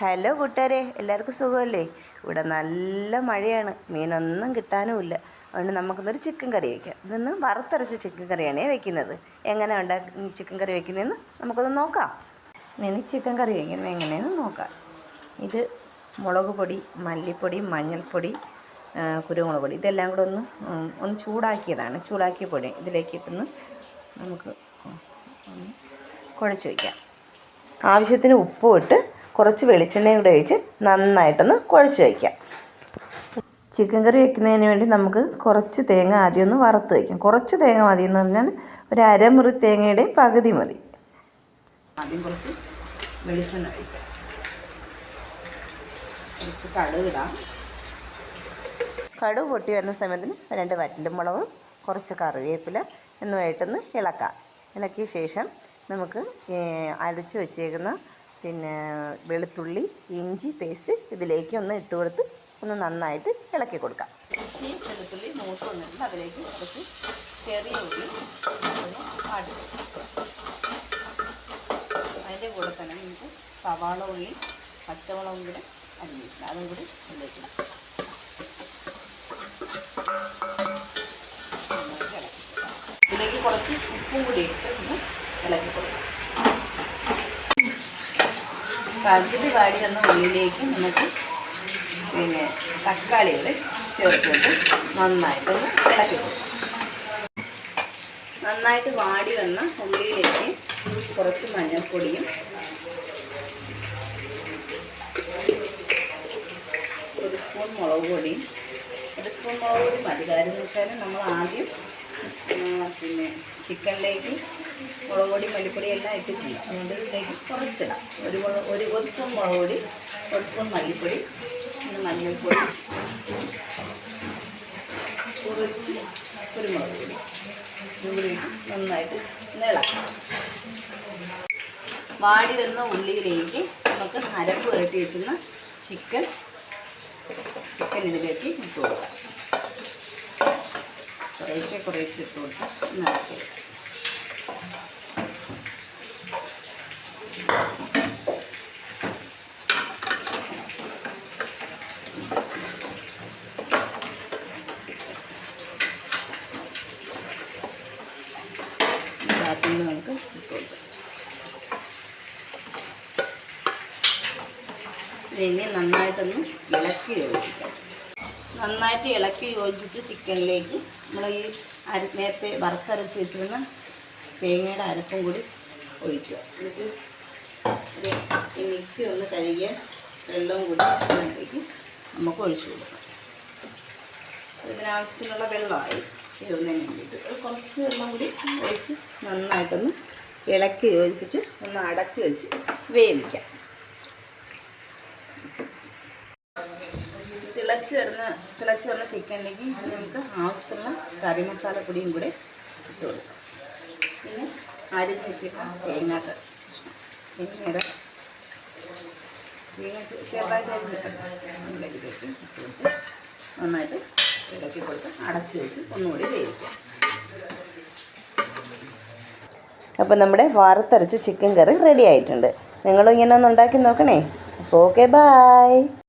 Hello കൂട്ടുകാരെ എല്ലാവർക്കും സുഖമല്ലേ? ഇവിടെ നല്ല മഴയാണ്. മീനൊന്നും കിട്ടാനുമില്ല. അതുകൊണ്ട് നമുക്കിന്നൊരു ചിക്കൻ കറി വയ്ക്കാം ഇതൊന്ന് വറുത്തരച്ച ചിക്കൻ കറിയാണ് വെക്കുന്നത്. എങ്ങനെ ഉണ്ടാക്കി ചിക്കൻ കറി വെക്കുന്നതെന്ന് നമുക്കൊന്ന് നോക്കാം. ഇനി ചിക്കൻ കറി വയ്ക്കുന്നത് എങ്ങനെയെന്ന് നോക്കാം. ഇത് മുളക് പൊടി മല്ലിപ്പൊടി മഞ്ഞൾപ്പൊടി കുരുമുളക് പൊടി. ഇതെല്ലാം കൂടെ ഒന്ന് ഒന്ന് ചൂടാക്കിയതാണ്. ചൂടാക്കിയ പൊടി ഇതിലേക്ക് ഇട്ടൊന്ന് നമുക്ക് കുഴച്ച് വയ്ക്കാം ആവശ്യത്തിന് ഉപ്പും ഇട്ട് കുറച്ച് വെളിച്ചെണ്ണയും കൂടെ ഒഴിച്ച് നന്നായിട്ടൊന്ന് കുഴച്ച് വയ്ക്കാം. ചിക്കൻ കറി വെക്കുന്നതിന് വേണ്ടി നമുക്ക് കുറച്ച് തേങ്ങ ആദ്യം ഒന്ന് വറുത്ത് വയ്ക്കാം. കുറച്ച് തേങ്ങ മതി എന്ന് പറഞ്ഞാൽ ഒരു അരമുറി തേങ്ങയുടെ പകുതി മതി. ആദ്യം കുറച്ച് വെളിച്ചെണ്ണ ഒഴിക്കാം. കുറച്ച് കടുക് ഇടാം. കടുക് പൊട്ടി വരുന്ന സമയത്തിന് രണ്ട് വറ്റലുമുളകും കുറച്ച് കറിവേപ്പില എന്നിവയായിട്ടൊന്ന് ഇളക്കാം. ഇളക്കിയ ശേഷം നമുക്ക് അരച്ച് വെച്ചേക്കുന്ന പിന്നെ വെളുത്തുള്ളി ഇഞ്ചി പേസ്റ്റ് ഇതിലേക്ക് ഒന്ന് ഇട്ട് കൊടുത്ത് ഒന്ന് നന്നായിട്ട് ഇളക്കി കൊടുക്കാം. ഇഞ്ചി വെളുത്തുള്ളി മൂത്ത് വന്നിട്ടുണ്ട്. അതിലേക്ക് കുറച്ച് ചെറിയ ഉള്ളി ഒന്ന് വാട്ടി അതിന്റെ കൂടെ തന്നെ നമുക്ക് സവാള ഉള്ളി പച്ചമുളകും കൂടെ അരിഞ്ഞിട്ടുണ്ട്. അതും കൂടി ഇതിലേക്ക് ഇതിലേക്ക് കുറച്ച് ഉപ്പും കൂടി ഇട്ട് ഒന്ന് ഇളക്കി കൊടുക്കാം. പകുതി വാടി വന്ന ഉള്ളിലേക്ക് നമുക്ക് പിന്നെ തക്കാളികൾ ചേർത്തിട്ട് നന്നായിട്ടൊന്ന് ഇളക്കി കൊടുക്കും. നന്നായിട്ട് വാടി വന്ന ഉള്ളിയിലേക്ക് കുറച്ച് മഞ്ഞൾപ്പൊടിയും ഒരു സ്പൂൺ മുളക് പൊടിയും ഒരു സ്പൂൺ മുളക് പൊടി മതി. കാര്യം എന്ന് വെച്ചാൽ നമ്മൾ ആദ്യം പിന്നെ ചിക്കനിലേക്ക് മുളക് പൊടി മല്ലിപ്പൊടി എല്ലാം ഇട്ടിട്ടില്ല അതുകൊണ്ട് ഇതിലേക്ക് കുറച്ചിടാം. ഒരു ഒരു ഒരു സ്പൂൺ മുളക് പൊടി ഒരു സ്പൂൺ മല്ലിപ്പൊടി മഞ്ഞൾപ്പൊടി. കുറച്ച് കുരുമുളക് പൊടി നന്നായിട്ട് ഇളക്കാം വാടി വരുന്ന ഉള്ളിയിലേക്ക് നമുക്ക് അരപ്പ് പുരട്ടി വെച്ചിരുന്ന ചിക്കൻ ചിക്കൻ ഇതിലേക്ക് ഇട്ട് കൊടുക്കാം. കുറേശ്ശെ കുറേശ്ശെ ഇട്ട് കൊടുക്കാം. ഒന്ന് എടുക്കാം. നമുക്ക് ഇനി നന്നായിട്ടൊന്ന് ഇളക്കി യോജിക്കാം നന്നായിട്ട് ഇളക്കി യോജിച്ച് ചിക്കനിലേക്ക് നമ്മൾ ഈ അര നേരത്തെ വറുത്തരച്ച് വെച്ചിരുന്ന തേങ്ങയുടെ അരപ്പും കൂടി ഒഴിക്കുക എന്നിട്ട് ഈ മിക്സി ഒന്ന് കഴുകിയ വെള്ളവും കൂടി അതിനകത്തേക്ക് നമുക്ക് ഒഴിച്ചു കൊടുക്കാം. ഇതിനാവശ്യത്തിനുള്ള വെള്ളമായി ഇടുന്നതിന് വേണ്ടിയിട്ട് കുറച്ച് വെള്ളം കൂടി ഒഴിച്ച് നന്നായിട്ടൊന്ന് ഇളക്കി യോജിപ്പിച്ച് ഒന്ന് അടച്ച് വെച്ച് വേവിക്കാം. തിളച്ച് വരുന്ന തിളച്ച് വന്ന ചിക്കനിലേക്ക് നമുക്ക് ആവശ്യത്തിനുള്ള കറി മസാല പൊടിയും കൂടെ ഇട്ട് കൊടുക്കാം. പിന്നെ അരിഞ്ഞ് വെച്ചിട്ട് തേങ്ങ ചെ- ചെറുതായിട്ട് അരിഞ്ഞിട്ടുണ്ട് നന്നായിട്ട് ഇളക്കി കൊടുത്ത് അടച്ചു വെച്ച് ഒന്നുകൂടി വേവിക്കാം. അപ്പോൾ നമ്മുടെ വാർത്തരച്ച് ചിക്കൻ കറി റെഡി ആയിട്ടുണ്ട്. നിങ്ങളും ഇങ്ങനെ ഒന്ന് ഉണ്ടാക്കി നോക്കണേ. അപ്പോൾ ഓക്കെ ബായ്